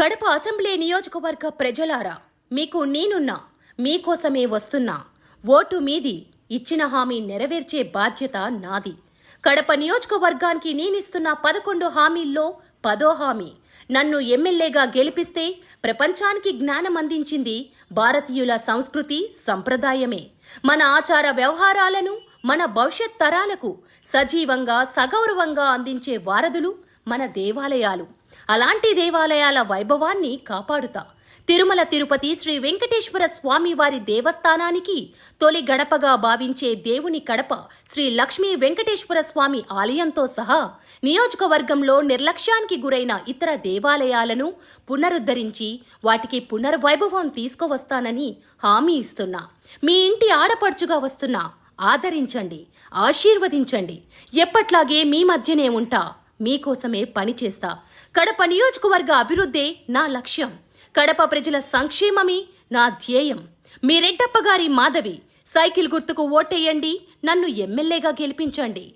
Kadapa assembly నియోజకవర్గ ప్రజలారా మీకు నేనున్నా మీకోసమే వస్తున్నా ఓటు మీది ఇచ్చిన హామీ నెరవేర్చే బాధ్యత నాది. కడప నియోజకవర్గానికి నేనిస్తున్న పదకొండు హామీల్లో పదో హామీ నన్ను ఎమ్మెల్యేగా గెలిపిస్తే ప్రపంచానికి జ్ఞానం అందించింది భారతీయుల సంస్కృతి సంప్రదాయమే. మన ఆచార వ్యవహారాలను మన భవిష్యత్ తరాలకు సజీవంగా సగౌరవంగా అందించే వారధులు మన దేవాలయాలు. అలాంటి దేవాలయాల వైభవాన్ని కాపాడుతా. తిరుమల తిరుపతి శ్రీ వెంకటేశ్వర స్వామి వారి దేవస్థానానికి తొలి గడపగా భావించే దేవుని కడప శ్రీ లక్ష్మీ వెంకటేశ్వర స్వామి ఆలయంతో సహా నియోజకవర్గంలో నిర్లక్ష్యానికి గురైన ఇతర దేవాలయాలను పునరుద్ధరించి వాటికి పునర్వైభవం తీసుకువస్తానని హామీ ఇస్తున్నా. మీ ఇంటి ఆడపడుచుగా వస్తున్నా. ఆదరించండి. ఆశీర్వదించండి. ఎప్పట్లాగే మీ మధ్యనే ఉంటా. మీకోసమే పనిచేస్తా కడప నియోజకవర్గ అభివృద్ధే నా లక్ష్యం. కడప ప్రజల సంక్షేమమే నా ధ్యేయం. మీ మాధవి సైకిల్ గుర్తుకు ఓటేయండి నన్ను ఎమ్మెల్యేగా గెలిపించండి.